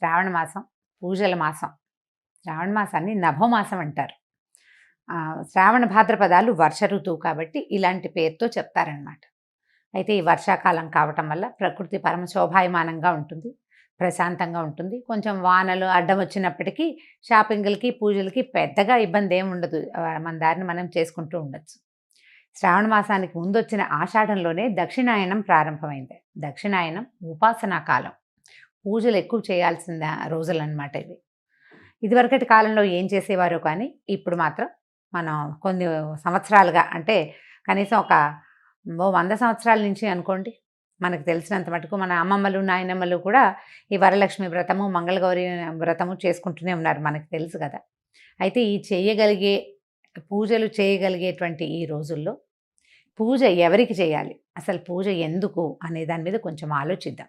శ్రావణ మాసం పూజల మాసం. శ్రావణ మాసాన్ని నభోమాసం అంటారు. శ్రావణ భాద్రపదాలు వర్ష ఋతువు కాబట్టి ఇలాంటి పేరుతో చెప్తారనమాట అయితే ఈ వర్షాకాలం కావటం వల్ల ప్రకృతి పరమ శోభాయమానంగా ఉంటుంది ప్రశాంతంగా ఉంటుంది. కొంచెం వానలు అడ్డం వచ్చినప్పటికీ షాపింగ్లకి పూజలకి పెద్దగా ఇబ్బంది ఏమి ఉండదు. మన దారిని మనం చేసుకుంటూ ఉండొచ్చు. శ్రావణ మాసానికి ముందు వచ్చిన ఆషాఢంలోనే దక్షిణాయనం ప్రారంభమైంది. దక్షిణాయనం ఉపాసనా కాలం. పూజలు ఎక్కువ చేయాల్సిన రోజులు అనమాట ఇవి. ఇదివరకటి కాలంలో ఏం చేసేవారో కానీ ఇప్పుడు మాత్రం మనం కొన్ని సంవత్సరాలుగా అంటే కనీసం ఒక ఓ వంద సంవత్సరాల నుంచి అనుకోండి మనకు తెలిసినంత మటుకు మన అమ్మమ్మలు నాయనమ్మలు కూడా ఈ వరలక్ష్మి వ్రతము మంగళగౌరి వ్రతము చేసుకుంటూనే ఉన్నారు మనకు తెలుసు కదా. అయితే ఈ చేయగలిగే పూజలు చేయగలిగేటువంటి ఈ రోజుల్లో పూజ ఎవరికి చేయాలి? అసలు పూజ ఎందుకు? అనే దాని మీద కొంచెం ఆలోచిద్దాం.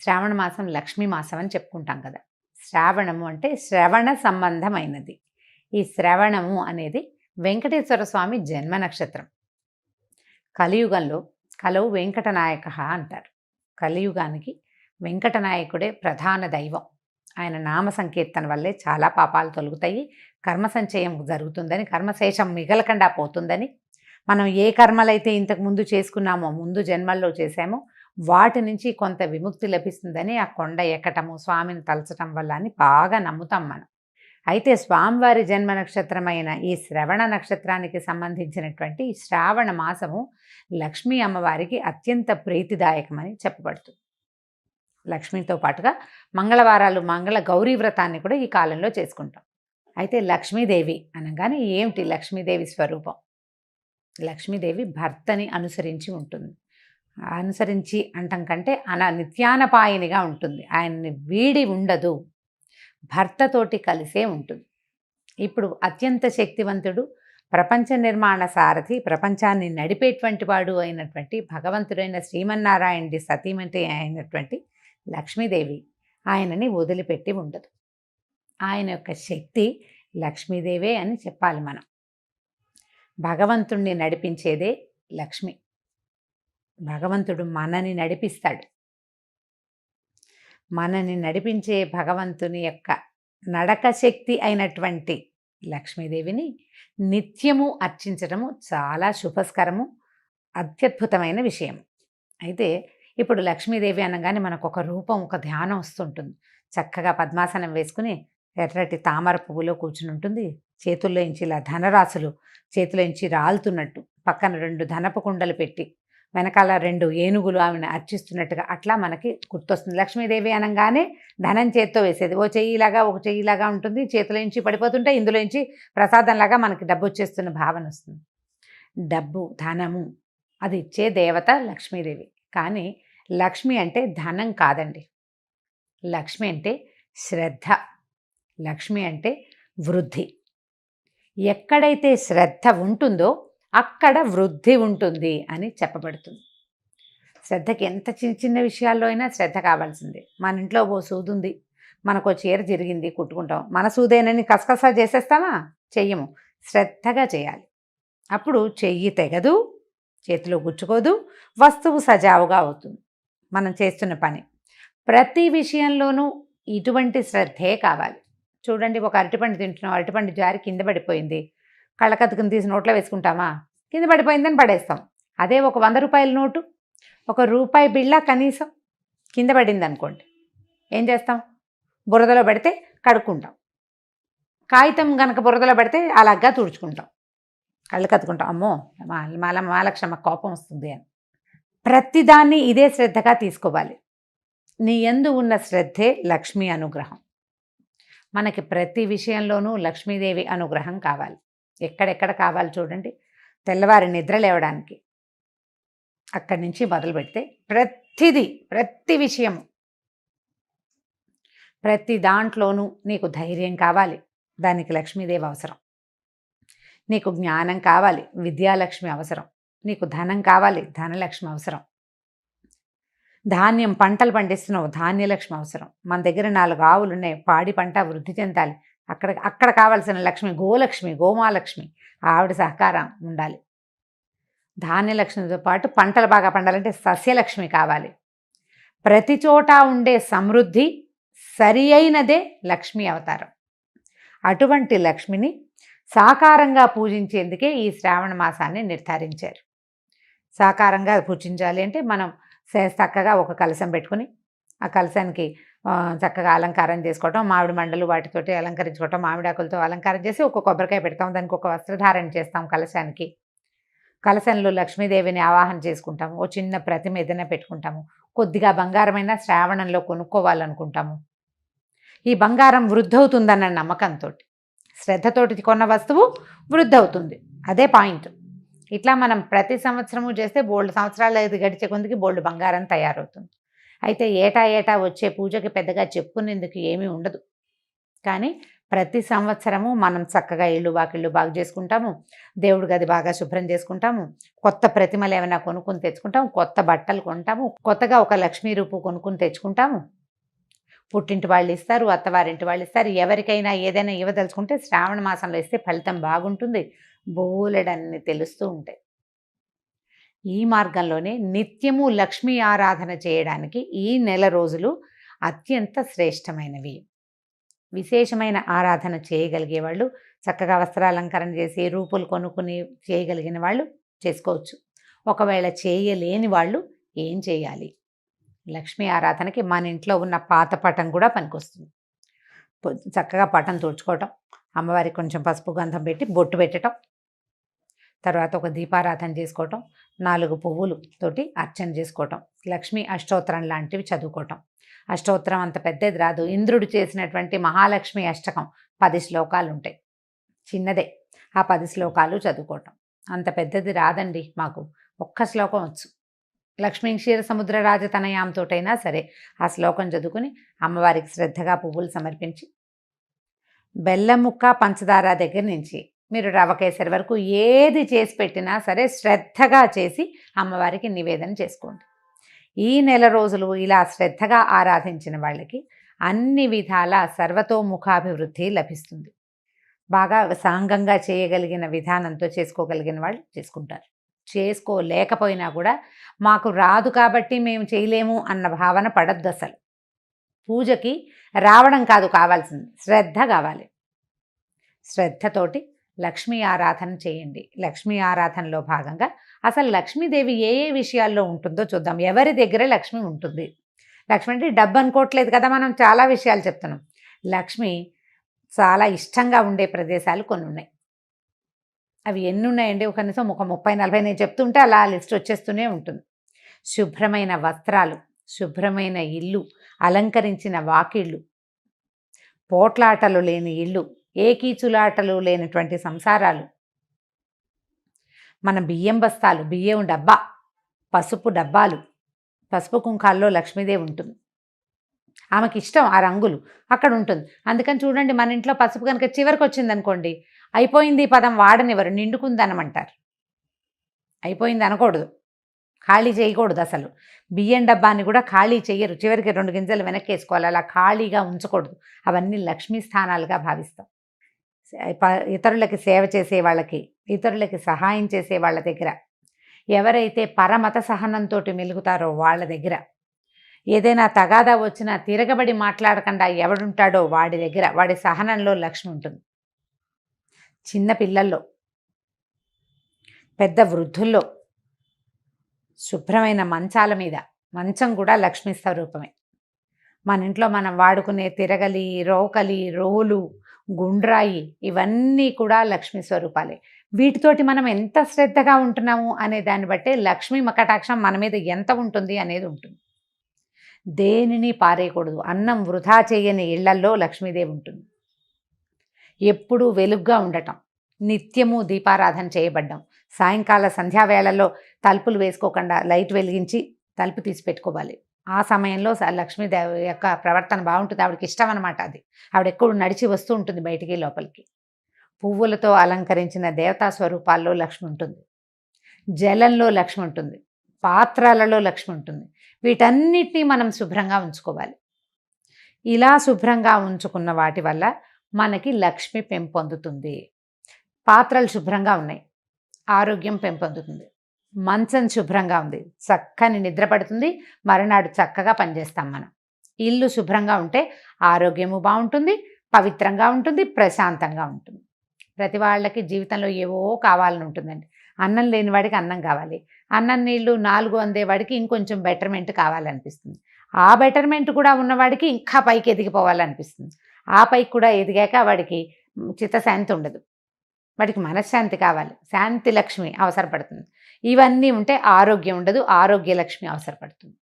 శ్రావణ మాసం లక్ష్మీ మాసం అని చెప్పుకుంటాం కదా. శ్రావణము అంటే శ్రవణ సంబంధమైనది. ఈ శ్రవణము అనేది వెంకటేశ్వర స్వామి జన్మ నక్షత్రం. కలియుగంలో కలవు వెంకటనాయక అంటారు. కలియుగానికి వెంకటనాయకుడే ప్రధాన దైవం. ఆయన నామ సంకీర్తన వల్లే చాలా పాపాలు తొలుగుతాయి. కర్మ సంచయం జరుగుతుందని కర్మశేషం మిగలకుండా పోతుందని మనం ఏ కర్మలైతే ఇంతకు ముందు చేసుకున్నామో ముందు జన్మల్లో చేశామో వాటి నుంచి కొంత విముక్తి లభిస్తుందని ఆ కొండ ఎక్కటము స్వామిని తలచటం వల్ల అని బాగా నమ్ముతాం మనం. అయితే స్వామివారి జన్మ నక్షత్రమైన ఈ శ్రవణ నక్షత్రానికి సంబంధించినటువంటి శ్రావణ మాసము లక్ష్మీ అమ్మవారికి అత్యంత ప్రీతిదాయకమని చెప్పబడుతుంది. లక్ష్మితో పాటుగా మంగళవారాలు మంగళ గౌరీ వ్రతాన్ని కూడా ఈ కాలంలో చేసుకుంటాం. అయితే లక్ష్మీదేవి అనగానే ఏమిటి లక్ష్మీదేవి స్వరూపం? లక్ష్మీదేవి భర్తని అనుసరించి ఉంటుంది. అనుసరించి అంటం కంటే అన నిత్యానపాయనిగా ఉంటుంది. ఆయన్ని వీడి ఉండదు. భర్తతోటి కలిసే ఉంటుంది. ఇప్పుడు అత్యంత శక్తివంతుడు ప్రపంచ నిర్మాణ సారథి ప్రపంచాన్ని నడిపేటువంటి వాడు అయినటువంటి భగవంతుడైన శ్రీమన్నారాయణుడి సతీమతి అయినటువంటి లక్ష్మీదేవి ఆయనని వదిలిపెట్టి ఉండదు. ఆయన యొక్క శక్తి లక్ష్మీదేవే అని చెప్పాలి మనం. భగవంతుణ్ణి నడిపించేదే లక్ష్మి. భగవంతుడు మనని నడిపిస్తాడు. మనని నడిపించే భగవంతుని యొక్క నడక శక్తి అయినటువంటి లక్ష్మీదేవిని నిత్యము అర్చించడము చాలా శుభస్కరము అత్యద్భుతమైన విషయం. అయితే ఇప్పుడు లక్ష్మీదేవి అనగానే మనకు ఒక రూపం ఒక ధ్యానం వస్తుంటుంది. చక్కగా పద్మాసనం వేసుకుని ఎర్రటి తామర పువ్వులో కూర్చుని ఉంటుంది. చేతుల్లో ఇంచి ఇలా ధనరాశులు చేతిలో ఇంచి రాలుతున్నట్టు పక్కన రెండు ధనపు కుండలు పెట్టి వెనకాల రెండు ఏనుగులు ఆమెను అర్చిస్తున్నట్టుగా అట్లా మనకి గుర్తొస్తుంది. లక్ష్మీదేవి అనగానే ధనం చేత్తో వేసేది. ఓ చెయ్యిలాగా ఒక చెయ్యిలాగా ఉంటుంది. చేతిలో నుంచి పడిపోతుంటే ఇందులో నుంచి ప్రసాదంలాగా మనకి డబ్బు వచ్చేస్తున్న భావన వస్తుంది. డబ్బు ధనము అది ఇచ్చే దేవత లక్ష్మీదేవి. కానీ లక్ష్మి అంటే ధనం కాదండి. లక్ష్మి అంటే శ్రద్ధ. లక్ష్మి అంటే వృద్ధి. ఎక్కడైతే శ్రద్ధ ఉంటుందో అక్కడ వృద్ధి ఉంటుంది అని చెప్పబడుతుంది. శ్రద్ధకి ఎంత చిన్న చిన్న విషయాల్లో అయినా శ్రద్ధ కావాల్సిందే. మన ఇంట్లో ఓ సూది ఉంది మనకు చీర జరిగింది కుట్టుకుంటాం. మన సూదేనని కసకసా చేసేస్తామా? చెయ్యము. శ్రద్ధగా చేయాలి. అప్పుడు చెయ్యి తెగదు చేతిలో గుచ్చుకోదు వస్తువు సజావుగా అవుతుంది. మనం చేస్తున్న పని. ప్రతి విషయంలోనూ ఇటువంటి శ్రద్ధే కావాలి. చూడండి ఒక అరటిపండు తింటున్నాం. అరటిపండు జారి కింద పడిపోయింది. కళ్ళకత్తుకుని తీసి నోట్లో వేసుకుంటామా? కింద పడిపోయిందని పడేస్తాం. అదే ఒక వంద రూపాయల నోటు ఒక రూపాయి బిళ్ళ కనీసం కింద పడింది అనుకోండి ఏం చేస్తాం? బురదలో పెడితే కడుక్కుంటాం. కాగితం గనక బురదలో పెడితే అలాగా తుడుచుకుంటాం. కళ్ళు కత్తుకుంటాం. అమ్మో మా మాల మాలక్షమ్మ కోపం వస్తుంది అని. ప్రతిదాన్ని ఇదే శ్రద్ధగా తీసుకోవాలి. నీ ఎందు ఉన్న శ్రద్ధే లక్ష్మీ అనుగ్రహం. మనకి ప్రతి విషయంలోనూ లక్ష్మీదేవి అనుగ్రహం కావాలి. ఎక్కడెక్కడ కావాలి చూడండి. తెల్లవారి నిద్ర లేవడానికి అక్కడి నుంచి మొదలు పెడితే ప్రతిదీ ప్రతి విషయము ప్రతి దాంట్లోనూ నీకు ధైర్యం కావాలి. దానికి లక్ష్మీదేవి అవసరం. నీకు జ్ఞానం కావాలి. విద్యాలక్ష్మి అవసరం. నీకు ధనం కావాలి. ధనలక్ష్మి అవసరం. ధాన్యం పంటలు పండిస్తున్నావు. ధాన్యలక్ష్మి అవసరం. మన దగ్గర నాలుగు ఆవులు ఉన్నాయి పాడి పంట వృద్ధి చెందాలి. అక్కడ అక్కడ కావాల్సిన లక్ష్మి గోలక్ష్మి గోమాలక్ష్మి ఆవిడ సహకారం ఉండాలి. ధాన్యలక్ష్మితో పాటు పంటలు బాగా పండాలంటే సస్యలక్ష్మి కావాలి. ప్రతి చోట ఉండే సమృద్ధి సరి అయినదే లక్ష్మీ అవతారం. అటువంటి లక్ష్మిని సాకారంగా పూజించేందుకే ఈ శ్రావణ మాసాన్ని నిర్ధారించారు. సాకారంగా పూజించాలి అంటే మనం సే- చక్కగా ఒక కలశం పెట్టుకుని ఆ కలశానికి చక్కగా అలంకారం చేసుకోవటం మామిడి మండలు వాటితోటి అలంకరించుకోవటం మామిడాకులతో అలంకారం చేసి ఒక కొబ్బరికాయ పెడతాం. దానికి ఒక వస్త్రధారణ చేస్తాం కలశానికి. కలశంలో లక్ష్మీదేవిని ఆవాహన చేసుకుంటాము. ఓ చిన్న ప్రతిమ ఏదైనా పెట్టుకుంటాము. కొద్దిగా బంగారమైన శ్రావణంలో కొనుక్కోవాలనుకుంటాము. ఈ బంగారం వృద్ధవుతుందన్న నమ్మకంతో శ్రద్ధతోటి కొన్న వస్తువు వృద్ధవుతుంది. అదే పాయింట్. ఇట్లా మనం ప్రతి సంవత్సరము చేస్తే బోల్డ్ సంవత్సరాలు ఇది గడిచే కొందికి బోల్డ్ బంగారం తయారవుతుంది. అయితే ఏటా ఏటా వచ్చే పూజకి పెద్దగా చెప్పుకునేందుకు ఏమీ ఉండదు. కానీ ప్రతి సంవత్సరము మనం చక్కగా ఇల్లు వాకిళ్ళు బాగు చేసుకుంటాము. దేవుడి గది బాగా శుభ్రం చేసుకుంటాము. కొత్త ప్రతిమలు ఏమైనా కొనుక్కొని తెచ్చుకుంటాము. కొత్త బట్టలు కొంటాము. కొత్తగా ఒక లక్ష్మీ రూపు కొనుక్కొని తెచ్చుకుంటాము. పుట్టింటి వాళ్ళు ఇస్తారు అత్తవారింటి వాళ్ళు ఇస్తారు. ఎవరికైనా ఏదైనా ఇవ్వదలుచుకుంటే శ్రావణ మాసంలో ఇస్తే ఫలితం బాగుంటుంది. బోలెడన్ని తెలుస్తూ ఉంటాయి. ఈ మార్గంలోనే నిత్యము లక్ష్మీ ఆరాధన చేయడానికి ఈ నెల రోజులు అత్యంత శ్రేష్టమైనవి. విశేషమైన ఆరాధన చేయగలిగే వాళ్ళు చక్కగా వస్త్రాలంకరణ చేసి రూపులు కొనుక్కుని చేయగలిగిన వాళ్ళు చేసుకోవచ్చు. ఒకవేళ చేయలేని వాళ్ళు ఏం చేయాలి? లక్ష్మీ ఆరాధనకి మన ఇంట్లో ఉన్న పాత పటం కూడా పనికొస్తుంది. చక్కగా పటం తుడుచుకోవటం అమ్మవారికి కొంచెం పసుపు గంధం పెట్టి బొట్టు పెట్టడం తర్వాత ఒక దీపారాధన చేసుకోవటం నాలుగు పువ్వులు తోటి అర్చన చేసుకోవటం లక్ష్మీ అష్టోత్తరం లాంటివి చదువుకోవటం. అష్టోత్తరం అంత పెద్దది రాదు. ఇంద్రుడు చేసినటువంటి మహాలక్ష్మి అష్టకం పది శ్లోకాలు ఉంటాయి చిన్నదే. ఆ పది శ్లోకాలు చదువుకోవటం. అంత పెద్దది రాదండి మాకు. ఒక్క శ్లోకం వచ్చు. లక్ష్మీ క్షీర సముద్ర రాజతనయాంతోటైనా సరే ఆ శ్లోకం చదువుకుని అమ్మవారికి శ్రద్ధగా పువ్వులు సమర్పించి బెల్లం ముక్క పంచదార దగ్గర నుంచి మీరు రవ కేసరి వరకు ఏది చేసి పెట్టినా సరే శ్రద్ధగా చేసి అమ్మవారికి నివేదన చేసుకోండి. ఈ నెల రోజులు ఇలా శ్రద్ధగా ఆరాధించిన వాళ్ళకి అన్ని విధాల సర్వతోముఖాభివృద్ధి లభిస్తుంది. బాగా సాంగంగా చేయగలిగిన విధానంతో చేసుకోగలిగిన వాళ్ళు చేసుకుంటారు. చేసుకోలేకపోయినా కూడా మాకు రాదు కాబట్టి మేము చేయలేము అన్న భావన పడద్దు అసలు. పూజకి రావడం కాదు కావాల్సింది. శ్రద్ధ కావాలి. శ్రద్ధతోటి లక్ష్మీ ఆరాధన చేయండి. లక్ష్మీ ఆరాధనలో భాగంగా అసలు లక్ష్మీదేవి ఏ ఏ విషయాల్లో ఉంటుందో చూద్దాం. ఎవరి దగ్గర లక్ష్మి ఉంటుంది? లక్ష్మి అంటే డబ్బు అనుకోవట్లేదు కదా మనం చాలా విషయాలు చెప్తున్నాం. లక్ష్మి చాలా ఇష్టంగా ఉండే ప్రదేశాలు కొన్ని ఉన్నాయి. అవి ఎన్ని ఉన్నాయండి? ఒక కనీసం ఒక ముప్పై నలభై నేను చెప్తుంటే అలా లిస్ట్ వచ్చేస్తూనే ఉంటుంది. శుభ్రమైన వస్త్రాలు శుభ్రమైన ఇల్లు అలంకరించిన వాకిళ్ళు పోట్లాటలు లేని ఇల్లు ఏకీచులాటలు లేనటువంటి సంసారాలు. మన బియ్యం బస్తాలు బియ్యం డబ్బా పసుపు డబ్బాలు పసుపు కుంకాల్లో లక్ష్మీదేవి ఉంటుంది. ఆమెకి ఇష్టం ఆ రంగులు అక్కడ ఉంటుంది అందుకని చూడండి మన ఇంట్లో పసుపు కనుక చివరికి వచ్చింది అనుకోండి అయిపోయింది ఈ పదం వాడనివ్వరు నిండుకుందనమంటారు. అయిపోయింది అనకూడదు ఖాళీ చేయకూడదు అసలు. బియ్యం డబ్బాని కూడా ఖాళీ చేయరు చివరికి రెండు గింజలు వెనక్కి వేసుకోవాలి అలా ఖాళీగా ఉంచకూడదు. అవన్నీ లక్ష్మీ స్థానాలుగా భావిస్తాం. ఇతరులకి సేవ చేసే వాళ్ళకి ఇతరులకి సహాయం చేసే వాళ్ళ దగ్గర. ఎవరైతే పరమత సహనంతో మెలుగుతారో వాళ్ళ దగ్గర. ఏదైనా తగాదా వచ్చినా తిరగబడి మాట్లాడకుండా ఎవడుంటాడో వాడి దగ్గర వాడి సహనంలో లక్ష్మి ఉంటుంది. చిన్న పిల్లల్లో పెద్ద వృద్ధుల్లో శుభ్రమైన మంచాల మీద మంచం కూడా లక్ష్మీ స్వరూపమే. మన ఇంట్లో మనం వాడుకునే తిరగలి రోకలి రోలు గుండ్రాయి ఇవన్నీ కూడా లక్ష్మీ స్వరూపాలే. వీటితోటి మనం ఎంత శ్రద్ధగా ఉంటున్నాము అనే దాన్ని బట్టే లక్ష్మీ మకటాక్షం మన మీద ఎంత ఉంటుంది అనేది ఉంటుంది. దేనిని పారేయకూడదు. అన్నం వృధా చేయని ఇళ్ళల్లో లక్ష్మీదేవి ఉంటుంది. ఎప్పుడూ వెలుగ్గా ఉండటం. నిత్యము దీపారాధన చేయబడ్డం. సాయంకాల సంధ్యావేళల్లో తలుపులు వేసుకోకుండా లైట్ వెలిగించి తలుపు తీసి పెట్టుకోవాలి ఆ సమయంలో లక్ష్మీదేవి యొక్క ప్రవర్తన బాగుంటుంది. ఆవిడకి ఇష్టం అనమాట అది. ఆవిడ ఎప్పుడు నడిచి వస్తూ ఉంటుంది బయటికి లోపలికి. పువ్వులతో అలంకరించిన దేవతా స్వరూపాల్లో లక్ష్మి ఉంటుంది. జలంలో లక్ష్మి ఉంటుంది. పాత్రలలో లక్ష్మి ఉంటుంది. వీటన్నిటినీ మనం శుభ్రంగా ఉంచుకోవాలి. ఇలా శుభ్రంగా ఉంచుకున్న వాటి వల్ల మనకి లక్ష్మి పెంపొందుతుంది. పాత్రలు శుభ్రంగా ఉన్నాయి. ఆరోగ్యం పెంపొందుతుంది. మంచం శుభ్రంగా ఉంది. చక్కని నిద్ర పడుతుంది. మరునాడు చక్కగా పనిచేస్తాం మనం. ఇల్లు శుభ్రంగా ఉంటే ఆరోగ్యము బాగుంటుంది పవిత్రంగా ఉంటుంది ప్రశాంతంగా ఉంటుంది. ప్రతి వాళ్ళకి జీవితంలో ఏవో కావాలని ఉంటుందండి. అన్నం లేని వాడికి అన్నం కావాలి. అన్నం నీళ్ళు నాలుగు అందేవాడికి ఇంకొంచెం బెటర్మెంట్ కావాలనిపిస్తుంది. ఆ బెటర్మెంట్ కూడా ఉన్నవాడికి ఇంకా పైకి ఎదిగిపోవాలనిపిస్తుంది. ఆ పైకి కూడా ఎదిగాక వాడికి చిత్తశాంతి ఉండదు. వాటికి మనశ్శాంతి కావాలి. శాంతి లక్ష్మి అవసరపడుతుంది. ఇవన్నీ ఉంటే ఆరోగ్యం ఉండదు ఆరోగ్య లక్ష్మి అవసరపడుతుంది.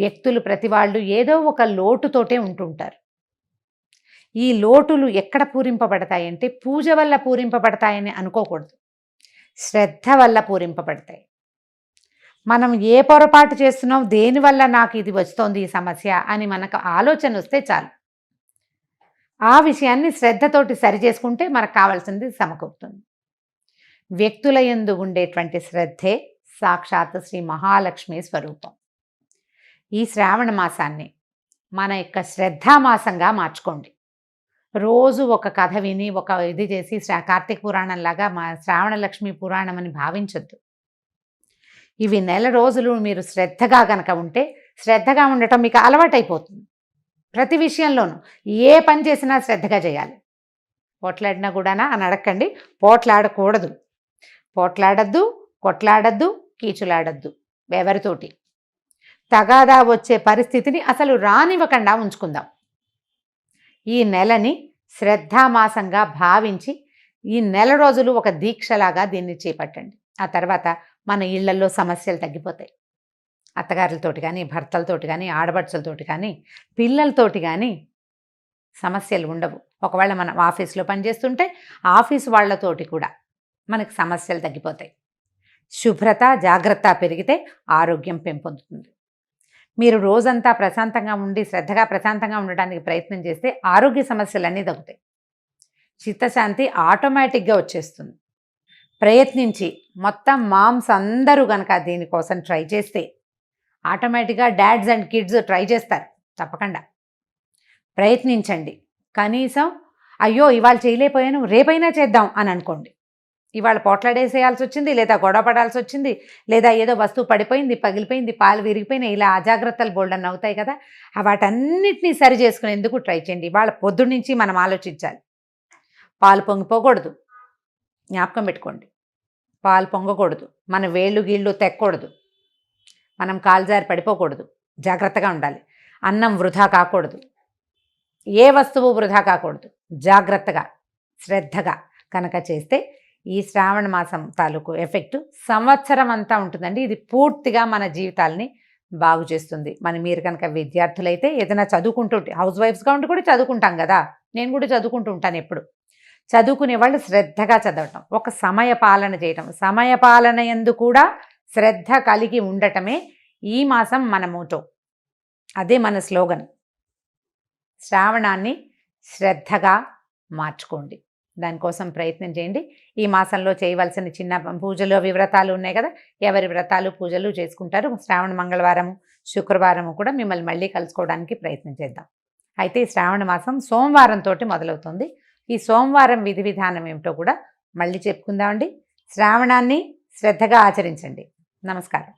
వ్యక్తులు ప్రతి వాళ్ళు ఏదో ఒక లోటుతోటే ఉంటుంటారు. ఈ లోటులు ఎక్కడ పూరింపబడతాయంటే పూజ వల్ల పూరింపబడతాయని అనుకోకూడదు. శ్రద్ధ వల్ల పూరింపబడతాయి. మనం ఏ పొరపాటు చేస్తున్నాం దేనివల్ల నాకు ఇది వస్తోంది ఈ సమస్య అని మనకు ఆలోచన వస్తే చాలు. ఆ విషయాన్ని శ్రద్ధతోటి సరి చేసుకుంటే మనకు కావాల్సింది సమకూరుతుంది. వ్యక్తుల ఎందు ఉండేటువంటి శ్రద్ధే సాక్షాత్ శ్రీ మహాలక్ష్మి స్వరూపం. ఈ శ్రావణ మాసాన్ని మన యొక్క శ్రద్ధామాసంగా మార్చుకోండి. రోజు ఒక కథ విని ఒక ఇది చేసి శ్రా కార్తీక పురాణంలాగా మా శ్రావణ లక్ష్మి పురాణం అని భావించొద్దు. ఇవి నెల రోజులు మీరు శ్రద్ధగా గనక ఉంటే శ్రద్ధగా ఉండటం మీకు అలవాటైపోతుంది. ప్రతి విషయంలోనూ ఏ పని చేసినా శ్రద్ధగా చేయాలి. పోట్లాడినా కూడానా? అని అడగండి పోట్లాడకూడదు. పోట్లాడద్దు కొట్లాడద్దు కీచులాడద్దు ఎవరితోటి. తగాదా వచ్చే పరిస్థితిని అసలు రానివ్వకుండా ఉంచుకుందాం. ఈ నెలని శ్రద్ధామాసంగా భావించి ఈ నెల రోజులు ఒక దీక్షలాగా దీన్ని చేపట్టండి. ఆ తర్వాత మన ఇళ్ళలో సమస్యలు తగ్గిపోతాయి. అత్తగారులతోటి కానీ భర్తలతోటి కానీ ఆడబడుచులతోటి కానీ పిల్లలతోటి కానీ సమస్యలు ఉండవు. ఒకవేళ మనం ఆఫీస్లో పనిచేస్తుంటే ఆఫీస్ వాళ్ళతోటి కూడా మనకు సమస్యలు తగ్గిపోతాయి. శుభ్రత జాగ్రత్త పెరిగితే ఆరోగ్యం పెంపొందుతుంది. మీరు రోజంతా ప్రశాంతంగా ఉండి శ్రద్ధగా ప్రశాంతంగా ఉండడానికి ప్రయత్నం చేస్తే ఆరోగ్య సమస్యలన్నీ తగ్గుతాయి. చిత్తశాంతి ఆటోమేటిక్గా వచ్చేస్తుంది. ప్రయత్నించి మొత్తం మామ్స్ అందరూ కనుక దీనికోసం ట్రై చేస్తే ఆటోమేటిక్గా డాడ్స్ అండ్ కిడ్స్ ట్రై చేస్తారు. తప్పకుండా. ప్రయత్నించండి. కనీసం అయ్యో ఇవాళ చేయలేకపోయాను రేపైనా చేద్దాం అని అనుకోండి. ఇవాళ పోట్లాడేసేయాల్సి వచ్చింది లేదా గొడవ పడాల్సి వచ్చింది లేదా ఏదో వస్తువు పడిపోయింది పగిలిపోయింది పాలు విరిగిపోయినాయి ఇలా అజాగ్రత్తలు బోల్డన్ అవుతాయి కదా. వాటన్నిటినీ సరి చేసుకునేందుకు ట్రై చేయండి? ఇవాళ పొద్దున్న నుంచి మనం ఆలోచించాలి. పాలు పొంగిపోకూడదు. జ్ఞాపకం పెట్టుకోండి. పాలు పొంగకూడదు. మన వేళ్ళు గీళ్ళు తెక్కకూడదు మనం కాల్జారి పడిపోకూడదు. జాగ్రత్తగా ఉండాలి. అన్నం వృధా కాకూడదు. ఏ వస్తువు వృధా కాకూడదు. జాగ్రత్తగా శ్రద్ధగా కనుక చేస్తే ఈ శ్రావణ మాసం తాలూకు ఎఫెక్ట్ సంవత్సరం అంతా ఉంటుందండి. ఇది పూర్తిగా మన జీవితాలని బాగు చేస్తుంది. మన మీరు కనుక విద్యార్థులైతే ఏదైనా చదువుకుంటూ హౌస్ వైఫ్స్గా ఉండి కూడా చదువుకుంటాం కదా. నేను కూడా చదువుకుంటూ ఉంటాను ఎప్పుడు. చదువుకునే వాళ్ళు శ్రద్ధగా చదవటం ఒక సమయ పాలన చేయటం. సమయ పాలన ఎందు కూడా శ్రద్ధ కలిగి ఉండటమే ఈ మాసం మన మోటో అదే మన స్లోగన్. శ్రావణాన్ని శ్రద్ధగా మార్చుకోండి. దానికోసం ప్రయత్నం చేయండి. ఈ మాసంలో చేయవలసిన చిన్న పూజలు వివ్రతాలు ఉన్నాయి కదా? ఎవరి వ్రతాలు పూజలు చేసుకుంటారు? శ్రావణ మంగళవారము శుక్రవారము కూడా మిమ్మల్ని మళ్ళీ కలుసుకోవడానికి ప్రయత్నం చేద్దాం. అయితే ఈ శ్రావణ మాసం సోమవారంతో మొదలవుతుంది. ఈ సోమవారం విధి విధానం ఏమిటో కూడా మళ్ళీ చెప్పుకుందామండి. శ్రావణాన్ని శ్రద్ధగా ఆచరించండి. നമസ്കാരം.